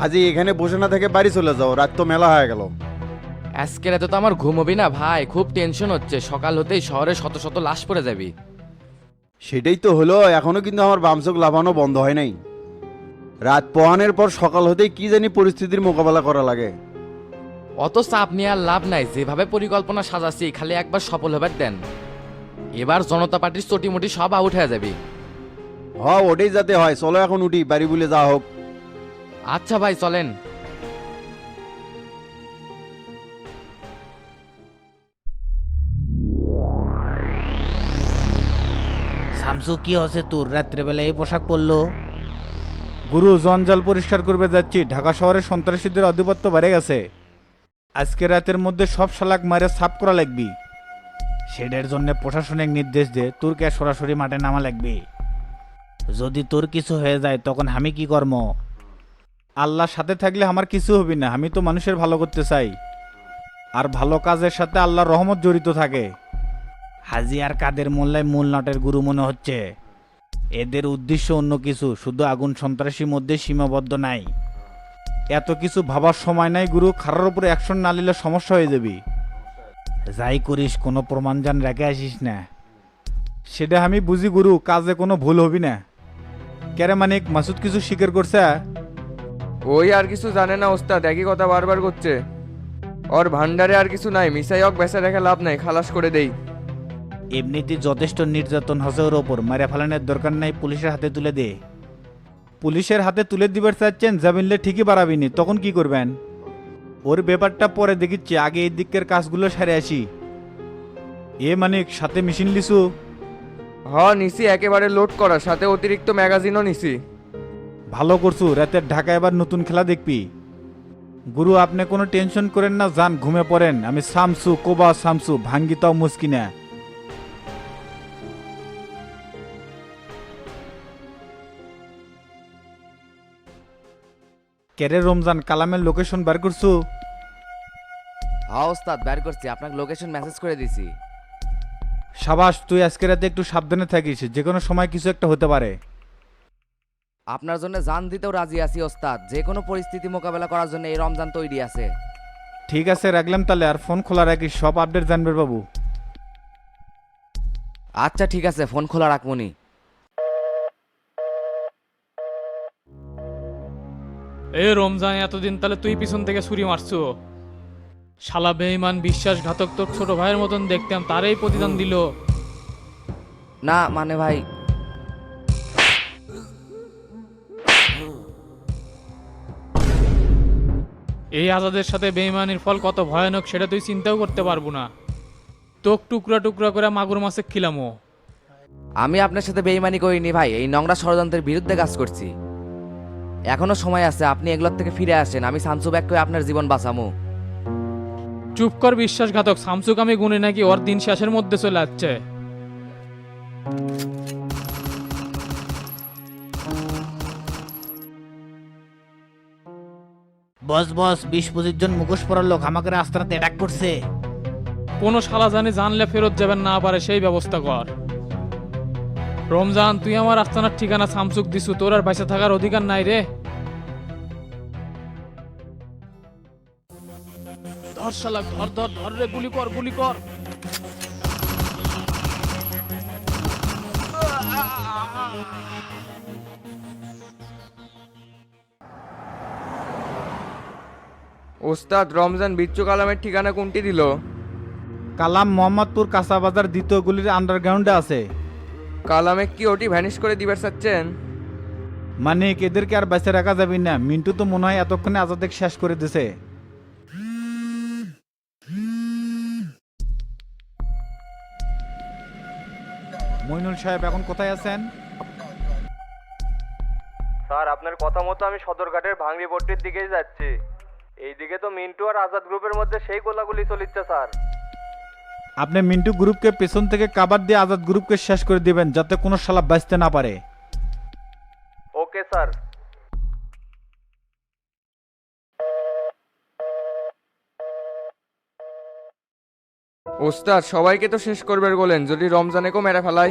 হাজি এখানে বসে না থেকে বাড়ি চলে যাও রাত তো মেলা হয়ে গেল। আজকে রাতে তো আমার ঘুমোবি না ভাই খুব টেনশন হচ্ছে সকাল হতেই শহরে শত শত লাশ পড়ে যাবি। সেটাই তো হলো এখনও কিন্তু আমার বামচোখ লাভানো বন্ধ হয় নাই। রাত পোহানের পর সকাল হতেই কি জানি পরিস্থিতির মোকাবেলা করা লাগে। অত চাপ নিয়ে আর লাভ নাই যেভাবে পরিকল্পনা সাজাচ্ছি খালি একবার সফল হবার দেন। এবার জনতা পার্টির চটিমুটি সব আউট হয়ে যাবি। হ ওটাই যাতে হয় চলো এখন উঠি বাড়ি বলে যা হোক। আচ্ছা ভাই চলেন। শামসু কি হচ্ছে তোর? রাত্রেবেলা এই পোশাক পরলো? গুরু জঞ্জাল পরিষ্কার করবে যাচ্ছি। ঢাকা শহরে সন্ত্রাসীদের আধিপত্য বেড়ে গেছে। আজকে রাতের মধ্যে সব শালাক মারে সাফ করা লাগবি। সেটার জন্য প্রশাসনিক নির্দেশ দে। তোরকে সরাসরি মাঠে নামা লাগবে। যদি তোর কিছু হয়ে যায় তখন আমি কি কর্ম? আল্লাহর সাথে থাকলে আমার কিছু হবে না, আমি তো মানুষের ভালো করতে চাই। আর ভালো কাজের সাথে আল্লাহর রহমত জড়িত থাকে। হাজি আর কাদের মোল্লায় মূল নাটের গুরু মনে হচ্ছে। এদের উদ্দেশ্য অন্য কিছু, শুধু আগুন সন্ত্রাসীর মধ্যে সীমাবদ্ধ নাই। এত কিছু ভাবার সময় নাই, গুরু, খারার উপরে অ্যাকশন না নিলে সমস্যা হয়ে যাবি। যাই করিস, কোনো প্রমাণ যান রেখে আসিস না। সেটা আমি বুঝি, গুরু, কাজে কোনো ভুল হবি না। কেরে মানিক মাসুদ কিছু স্বীকার করছে? ওই আর কিছু জানে না ওস্তাদ একই কথা বারবার করছে। ওর ভান্ডারে আর কিছু নাই মিসাই হক বেচা রেখে লাভ নাই খালাস করে দেই। এমনিতে যথেষ্ট নির্যাতন হসে ওর ওপর মারে ফেলানোর দরকার নাই পুলিশের হাতে তুলে দে। পুলিশের হাতে তুলে দিবার চাচ্ছেন জামিনলে ঠিকই বাড়াবিনি তখন কি করবেন? ওর ব্যাপারটা পরে দেখিচ্ছি আগে এই দিকের কাজগুলো সেরে আসি। এ মানিক সাথে মেশিন লিসু? হ নিছি একেবারে লোড করা সাথে অতিরিক্ত ম্যাগাজিনও নিছি। ভালো করছু রাতের ঢাকা এবার নতুন খেলা দেখবি। গুরু আপনি কোনো টেনশন করেন না যান ঘুমে পড়েন। আমি সামসু কোবা সামসু ভাঙ্গিতাও মুসকিনা। কেরে রমজান কালামের লোকেশন বার করছু? হ্যাঁ ওস্তাদ বের করছি। আপনাকে লোকেশন মেসেজ করে দিছি। সাবাস তুই আজকে রাতে একটু সাবধানে থাকিস। যে কোনো সময় কিছু একটা হতে পারে। আপনার জন্য জান দিতেও রাজি আছি ওস্তাদ। যে কোনো পরিস্থিতি মোকাবেলা করার জন্য এই রমজান তৈরি আছে। ঠিক আছে রাখলাম তাহলে। আর ফোন খোলা রাখিস সব আপডেট জানবে বাবু। আচ্ছা ঠিক আছে ফোন খোলা রাখবনি এ রমজান এতদিন তাহলে তুই পিছন থেকে ছুরি মারছো? শালা বেঈমান বিশ্বাসঘাতক তোর ছোট ভাইয়ের মতন দেখতাম তারই প্রতিদান দিল। না মানে ভাই এই আজাদের সাথে বেঈমানির ফল কত ভয়ানক সেটা তুই চিন্তাও করতে পারব না। তোক টুকরা টুকরা করে মাগুর মাছে খিলামো। আমি আপনার সাথে বেইমানি করিনি ভাই এই নোংরা ষড়যন্ত্রের বিরুদ্ধে কাজ করছি। এখনও সময় আছে আপনি এগুলোর থেকে ফিরে আসেন আমি সামসু ব্যাক করে আপনার জীবন বাঁচামু। চুপ কর বিশ্বাসঘাতক সামসুক আমি গুনে নাকি ওর দিন শেষের মধ্যে চলে যাচ্ছে বস বস, বিশ, পঁচিশ জন মুখোশ পরার লোক আমাকে রাস্তাতে অ্যাটাক করছে। কোনো শালা জানি জানলে ফেরত যাবেন না পারে, সেই ব্যবস্থা কর। রমজান, তুই আমার আস্তানার ঠিকানা সামসুক দিছু, তোর আর বেঁচে থাকার অধিকার নাই রে। ধর শালা, ধর ধর ধর রে, গুলি কর গুলি কর। ওস্তাদ রমজান বিচ্ছু কালামের ঠিকানা কোনটি দিল? কালাম মোহাম্মদপুর কাঁচাবাজার দ্বিতীয় গুলির আন্ডারগ্রাউন্ডে আছে। কালামে কি ওটি ভ্যানিশ করে দিবার চাচ্ছেন? মানে এদেরকে আর বেঁচে রাখা যাবে না? মিন্টু তো মনে হয় এতক্ষণে আজাদেক শেষ করে দিছে। মইনুল সাহেব এখন কোথায় আছেন? স্যার আপনার কথা মতো আমি সদরঘাটের ভাঙড়ি পট্টির দিকেই যাচ্ছি। এইদিকে তো মিন্টু আর আজাদ গ্রুপের মধ্যে সেই গোলাগুলি চলিচ্ছে স্যার। আপনি মিন্টু গ্রুপকে পেছন থেকে কাবার দিয়ে আজাদ গ্রুপকে শেষ করে দিবেন যাতে কোনো শালা বাঁচতে না পারে। Okay sir. ওস্তাদ সবাইকে তো শেষ করবে বলেন যদি রমজানেকেও মেরে ফেলাই।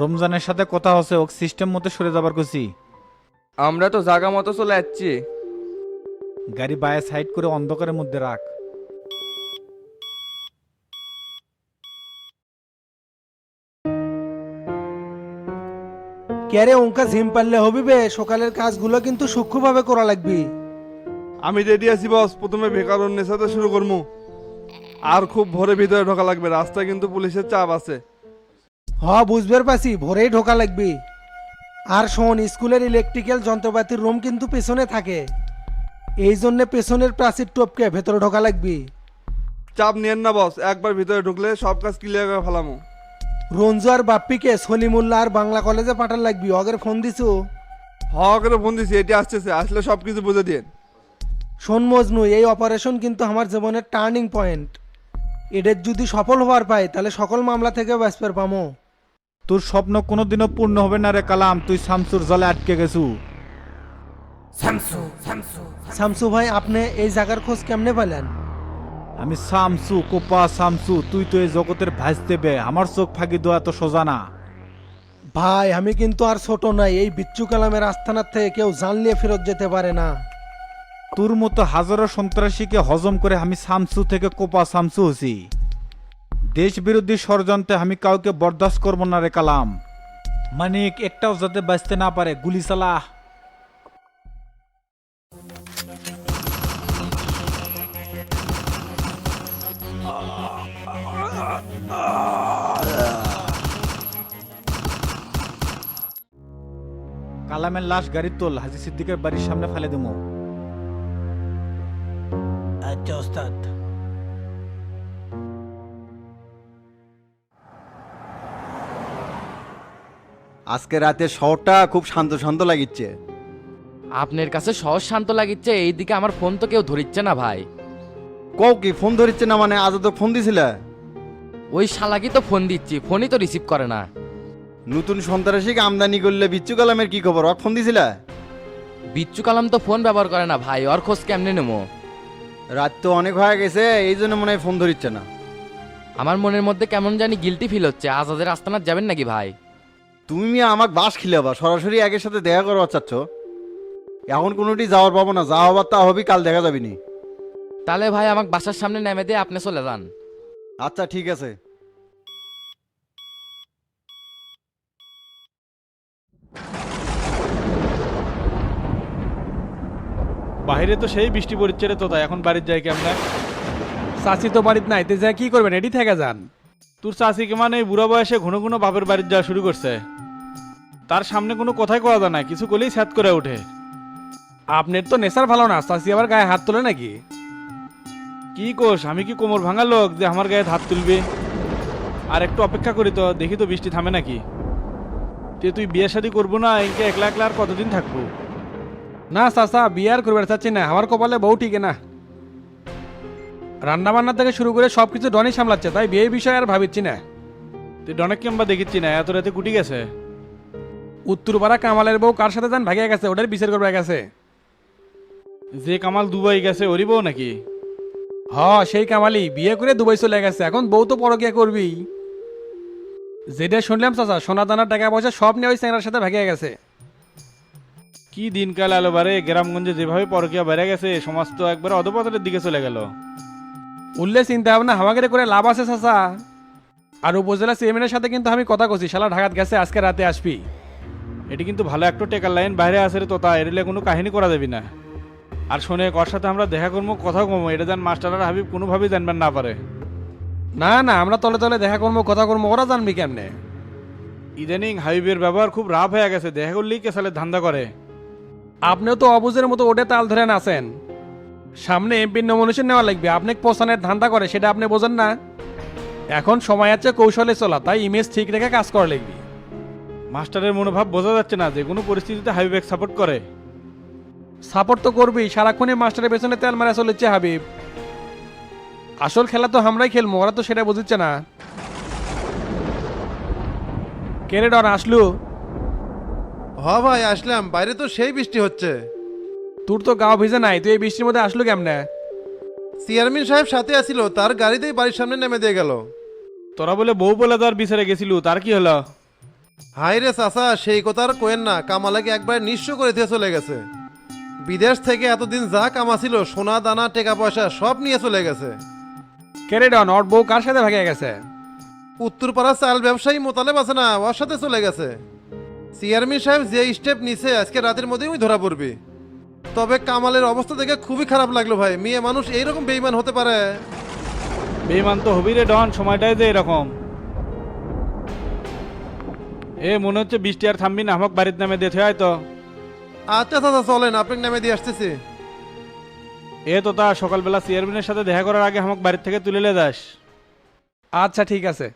রমজানের সাথে কথা হচ্ছে ওক সিস্টেম মতো সরে যাবার কুছি আমরা তো জাগা মতো চলে যাচ্ছি। গাড়ি বায়ে সাইড করে অন্ধকারের মধ্যে রাখ। ক্যারে অঙ্কা ঝিম পারলে হবি বে? সকালের কাজগুলো কিন্তু সূক্ষ্মভাবে করা লাগবে। আমি রেডি আছি বস। প্রথমে বেকার অন্যের সাথে শুরু করব আর খুব ভোরে ভিতরে ঢোকা লাগবে। রাস্তায় কিন্তু পুলিশের চাপ আছে। হ বুঝবার পাছি ভোরেই ঢোকা লাগবে। আর শোন স্কুলের ইলেকট্রিক্যাল যন্ত্রপাতির রুম কিন্তু পেছনে থাকে। এই জন্য পেছনের প্রাচীর টপকে ভেতরে ঢোকা লাগবে। চাপ নিয়েন না বস। একবার ভিতরে ঢুকলে সব কাজ ক্লিয়ার করে ফেলামো। রঞ্জু আর বাপ্পিকে সলিমুল্লাহ আর বাংলা কলেজে পাঠান লাগবি। অগের ফোন দিছো? করে ফোন দিছি এটি আসতেছে। আসলে সব কিছু বুঝে দিন শোন মজনু এই অপারেশন কিন্তু আমার জীবনের টার্নিং পয়েন্ট এদের যদি সফল হওয়ার পাই তাহলে সকল মামলা থেকে বাঁচবার পামো। তোর স্বপ্ন কোনোদিনও পূর্ণ হবে না রে কালাম। তুই শামসুর জলে আটকে গেছু। শামসু ভাই আপনি এই জায়গার খোঁজ কেমনে পেলেন? আমি শামসু কোপা শামসু তুই তো এই জগতের ভাজ দেবে আমার চোখ ফাঁকি দেওয়া তো সোজা না। ভাই আমি কিন্তু আর ছোট নাই এই বিচ্ছু কালামের আস্থানার থেকে কেউ জানলিয়ে ফেরত যেতে পারে না। তোর মতো হাজারো সন্ত্রাসীকে হজম করে আমি শামসু থেকে কোপা শামসু হছি। দেশ বিরোধী ষড়যন্ত্রে আমি কাউকে বরদাস্ত করব না রে কালাম। মানিক একটাও যাতে বাঁচতে না পারে গুলি চালা। কালামের লাশ গাড়ির তোল হাজি সিদ্দিকের বাড়ির সামনে ফেলে দেবো আচ্ছা ওস্তাদ। আজকে রাতে শহরটা খুব শান্ত শান্ত লাগিচ্ছে। আপনার কাছে সহজ শান্ত লাগিচ্ছে এইদিকে আমার ফোন তো কেউ ধরিচ্ছে না ভাই। কও কি ফোন ধরিচ্ছে না মানে আজ তো ফোন দিছিলে? ওই শালাকি তো ফোন দিচ্ছি ফোনই তো রিসিভ করে না। নতুন সন্ত্রাসীকে আমদানি করলে বিচ্ছু কালামের কি খবর? ওর ফোন দিছিলে? বিচ্ছু কালাম তো ফোন ব্যবহার করে না ভাই ওর খোঁজ কেমনে নেব? রাত তো অনেক হয়ে গেছে এই জন্য মনে হয় ফোন ধরিচ্ছে না। আমার মনের মধ্যে কেমন জানি গিলটি ফিল হচ্ছে আজাদের আস্তানার যাবেন নাকি ভাই? তুমি আমাকে বাস খিলাবা সরাসরি একের সাথে দেখা করবা চাচ্ছ এখন কোনোটি যাওয়ার পাবো না যা হবার তা হবি কাল দেখা যাবি নি তাহলে ভাই আমাকে বাসার সামনে নেমে দিয়ে আপনি চলে যান। আচ্ছা ঠিক আছে। বাইরে তো সেই বৃষ্টি পড়ছে রে তোতা এখন বাড়ির যাই কি আমরা চাচি তো বাড়িতে নাই তে যা কি করবেন এটি থেকে যান। তোর চাষিকে মানে এই বুড়া বয়সে ঘন ঘন বাপের বাড়ির যাওয়া শুরু করছে। তার সামনে কোনো কথাই কওয়া যায় না কিছু করলেই স্যাত করে ওঠে। আপনার তো নেশার ভালো না চাচি আবার গায়ে হাত তোলে নাকি? কি কোষ আমি কি কোমর ভাঙা লোক যে আমার গায়ে হাত তুলবে? আর একটু অপেক্ষা করি তো দেখি তো বৃষ্টি থামে নাকি। তে তুই বিয়ে শাদি করব না এঁকে একলা একলা আর কতদিন থাকব? না চাচা বিয়ার করবে চাচ্ছি না। আমার কপালে বউ ঠিক না। রান্না বান্না থেকে শুরু করে সব কিছু ডনি সামলাচ্ছে তাই বিয়ে বিষয়ে আর ভাবিচ্ছি না। তুই ডনেক কেমবা দেখিচ্ছি না? এত রাতে কুটি গেছে। উত্তরপাড়া কামালের বউ কার সাথে যান ভাগিয়ে গেছে ওটার বিচার করবে গেছে। যে কামাল দুবাই গেছে ওরই বউ নাকি? হ সেই কামালি বিয়ে করে দুবাই চলে গেছে এখন বউ তো পরকিয়া করবি যেটা শুনলাম চাচা সোনা দানার টাকা পয়সা সব নিয়ে ওই স্যাংরার সাথে ভাগিয়ে গেছে। কি দিনকাল আলো বারে? গ্রামগঞ্জে যেভাবে পরকিয়া বেড়ে গেছে সমাজ তো একবার অধপতনের দিকে চলে গেল। উল্লে চিন্তা ভাবনা হামাগেরে করে লাভ আছে চাচা। আর উপজেলা চেয়ারম্যানের সাথে কিন্তু আমি কথা কছি শালা ঢাকাত গেছে আজকে রাতে আসবি। এটি কিন্তু ভালো একটা টেকার লাইন বাইরে আসে রে তোতা এরিলে কোনো কাহিনী করা যাবি না। আর শোনে কর সাথে আমরা দেখা করব কথা কমো এটা যেন মাস্টার আর হাবিব কোনোভাবেই জানবেন না পারে। না না আমরা তলে তলে দেখা করব কথা করব ওরা জানবি কেমনে? ইদানিং হাবিবের ব্যবহার খুব রাফ হয়ে গেছে দেখা করলেই কেসালে ধান্দা করে। আপনিও তো অবুজের মতো ওটে তাল ধরে আছেন সামনে এমপির নমিনেশন নেওয়া লাগবে আপনি পোষণের ধান্দা করে সেটা আপনি বোঝেন না। এখন সময় আছে কৌশলে চলা তাই ইমেজ ঠিক রেখে কাজ করা লাগবে। মাস্টারের মনোভাব বোঝা যাচ্ছে না যে কোনো পরিস্থিতিতে হাবিবেক সাপোর্ট করে। সাপোর্ট তো করবি সারাক্ষণই মাস্টারের পেছনে তেল মারা চলেছে হাবিব। আসল খেলা তো আমরাই খেলব ওরা তো সেটা বুঝছে না। কেরে আসলু? হ ভাই আসলাম। বাইরে তো সেই বৃষ্টি হচ্ছে। তোর তো গাও ভিজে নাই তুই এই বৃষ্টির মধ্যে আসলু কেমনে? চেয়ারম্যান সাহেব সাথে আসিল তার গাড়িতেই বাড়ির সামনে নেমে দিয়ে গেল। তোরা বলে বউ বলে তার বিচারে গেছিল তার কি হলো? হাই রে চাচা সেই কথা আর কোয়েন না কামালাকে একবার নিঃস্ব করে দিয়ে চলে গেছে। বিদেশ থেকে এতদিন যা কামাছিল সোনা দানা টাকা পয়সা সব নিয়ে চলে গেছে। কেরেডন ওর বউ কার সাথে ভাগে গেছে? উত্তরপাড়ার চাল ব্যবসায়ী মোতালেব আছে না ওর সাথে চলে গেছে। চেয়ারম্যান সাহেব যে স্টেপ নিছে আজকে রাতের মধ্যেই ওই ধরা পড়বে। তবে কামালের অবস্থা দেখে খুবই খারাপ লাগল ভাই। মেয়ে মানুষ এইরকম বেইমান হতে পারে। বেইমান তো হবি রে ডন সময়টাই যে এরকম। এ মনে হচ্ছে বৃষ্টি আর থামবি না আমাকে বাড়ির নামে দেখে হয় তো। আচ্ছা চাচা চলেন আপনার নামে দিয়ে আসতেছি। এ তো তা সকালবেলা চেয়ারম্যানের সাথে দেখা করার আগে আমাকে বাড়ির থেকে তুলে যাস। আচ্ছা ঠিক আছে।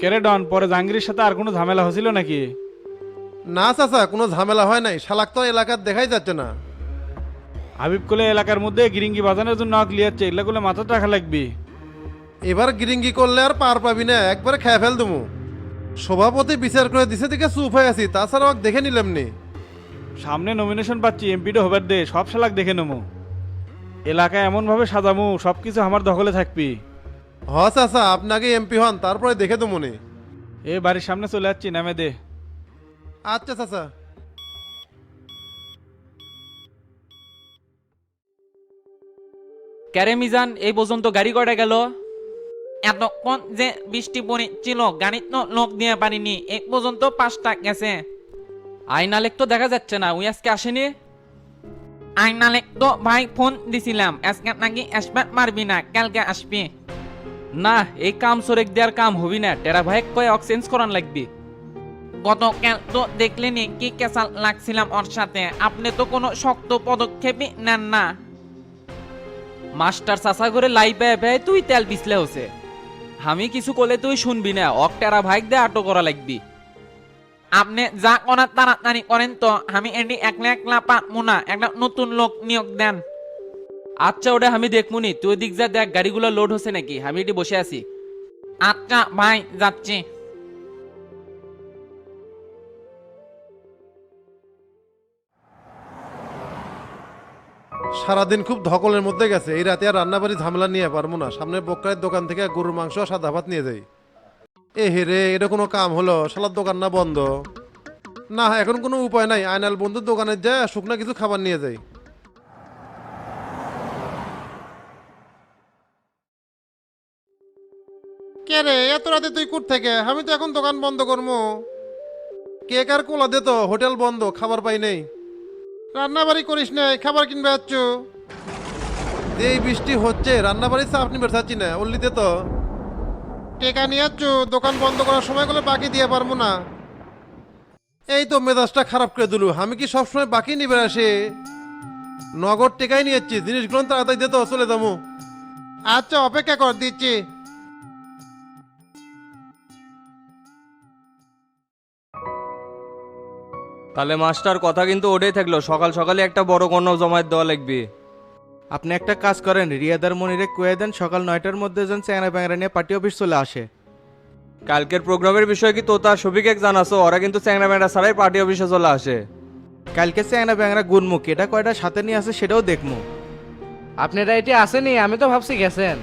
কেরে ডন পরে জাহাঙ্গীরের সাথে আর কোনো ঝামেলা হয়েছিল নাকি? না চাচা কোনো ঝামেলা হয় নাই। শালাক তো এলাকার দেখাই যাচ্ছে না। হাবিব কোলে এলাকার মধ্যে গিরিঙ্গি বাজানোর জন্য আগ লিয়াচ্ছে এগুলো মাথা রাখা লাগবে। এবার গিরিঙ্গি করলে আর পার পাবি না একবারে খেয়ে ফেল দেবো সভাপতি বিচার করে দিছে দিকে চুপ হয়ে আছি তাছাড়া ওকে দেখে নিলাম নি। সামনে নমিনেশন পাচ্ছি এমপিটা হবার দে সব শালাক দেখে নেব এলাকায় এমনভাবে সাজামু সব কিছু আমার দখলে থাকবি। হ চাচা আপনাকে এমপি হন তারপরে দেখে দেবো নি এ বাড়ির সামনে চলে যাচ্ছি নামে দে। আচ্ছা চাচা ক্যারে মিজান এই পর্যন্ত গাড়ি কয়টা গেল? এতক্ষণ যে বৃষ্টি পড়েছিল গাড়ির তো লোক দিয়ে পারিনি এক পর্যন্ত পাঁচটা গেছে। আইনালেক তো দেখা যাচ্ছে না উই আজকে আসেনি? আইনালেক তো ভাই ফোন দিছিলাম আজকে নাকি আসবে মারবি না কালকে আসবি। না এই কাম সরেক দেওয়ার কাম হবি না। টেরা ভাই কয়ে অক্সেঞ্জ করান লাগবি। গতকাল তো দেখলেনি কি কেসাল লাগছিলাম ওর সাথে। আপনি তো কোনো শক্ত পদক্ষেপই নেন না। মাস্টার চাষা করে লাই পেয়ে পেয়ে তুই তেল পিছলে হচ্ছে আমি কিছু কলে তুই শুনবি না অকটেরা ভাইক দিয়ে আটো করা লাগবি। আপনি যা করার তাড়াতাড়ি করেন তো আমি এটি একলা একলা পাবো না একটা নতুন লোক নিয়োগ দেন। আচ্ছা ওটা আমি দেখমুনি তুই দিক যা দেখ, গাড়িগুলো লোড হচ্ছে নাকি? আমি এটি বসে আছি। আচ্ছা ভাই, যাচ্ছি। সারাদিন খুব ধকলের মধ্যে গেছে। এই রাতে আর রান্না রান্নাবাড়ি ঝামেলা নিয়ে পারব না। সামনের বক্কারের দোকান থেকে গরুর মাংস আর সাদা ভাত নিয়ে যাই। এ হে রে, এটা কোনো কাম হলো? শালার দোকান না বন্ধ। না, এখন কোনো উপায় নাই। আয়নাল বন্ধুর দোকানে যায় শুকনা কিছু খাবার নিয়ে যাই। কে রে, এত রাতে তুই কুট থেকে? আমি তো এখন দোকান বন্ধ করব কেক আর কোলা দে তো, হোটেল বন্ধ, খাবার পাই নেই। রান্না বাড়ি করিস নাই খাবার কিনবে যাচ্ছ এই বৃষ্টি হচ্ছে রান্না বাড়ি চাপ নিবে চাচ্ছি না অল্লিতে তো। টেকা নিয়ে যাচ্ছ দোকান বন্ধ করার সময়গুলো বাকি দিয়ে পারব না। এই তো মেজাজটা খারাপ করে দিলু, আমি কি সবসময় বাকি নিবে আসে? নগদ টেকাই নিয়ে যাচ্ছি জিনিসগুলো তাড়াতাড়ি দে তো, চলে যাব আচ্ছা অপেক্ষা কর, দিচ্ছি। তাহলে মাস্টার কথা কিন্তু ওটাই থাকল। সকাল সকালে একটা বড় কোনো জমায়েত দেওয়া লাগবে। আপনি একটা কাজ করেন রিয়াদার মনিরে কয়ে দেন সকাল নয়টার মধ্যে যেন চ্যাংরা প্যাংরা নিয়ে পার্টি অফিস চলে আসে। কালকের প্রোগ্রামের বিষয়ে কি তো তোতা সবিকে জানাছো ওরা কিন্তু চ্যাংরা ম্যাংরা ছাড়াই পার্টি অফিসে চলে আসে। কালকে চ্যাংরা প্যাংরা গুনমুখ এটা কয়টা সাথে নিয়ে আসে সেটাও দেখমু। আপনারা এটি আসেনি আমি তো ভাবছি গেছেন।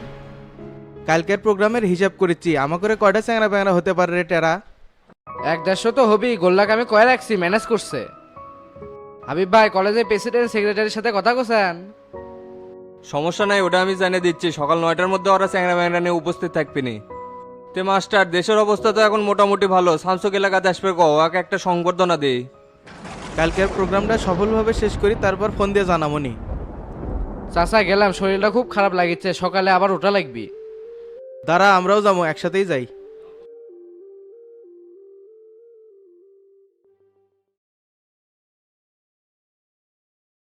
কালকের প্রোগ্রামের হিসাব করেছি আমাকে করে কয়টা চ্যাংরা প্যাংরা হতে পারে রে টেরা? এক দেড়শো তো হবেই গোল্লাকে আমি কয়ে রাখছি ম্যানেজ করছে। হাবিব ভাই কলেজের প্রেসিডেন্ট সেক্রেটারির সাথে কথা কোছেন সমস্যা নাই ওটা আমি জানিয়ে দিচ্ছি। সকাল নয়টার মধ্যে ওরা চ্যাংরা ম্যাংরা নিয়ে উপস্থিত থাকবেনি তে মাস্টার দেশের অবস্থা তো এখন মোটামুটি ভালো। সামসুক এলাকাতে আসবে কো ওকে একটা সংবর্ধনা দেই। কালকের প্রোগ্রামটা সফলভাবে শেষ করি তারপর ফোন দিয়ে জানামনি চাচা গেলাম শরীরটা খুব খারাপ লাগিচ্ছে সকালে আবার ওটা লাগবি। দাঁড়া আমরাও যাব একসাথেই যাই।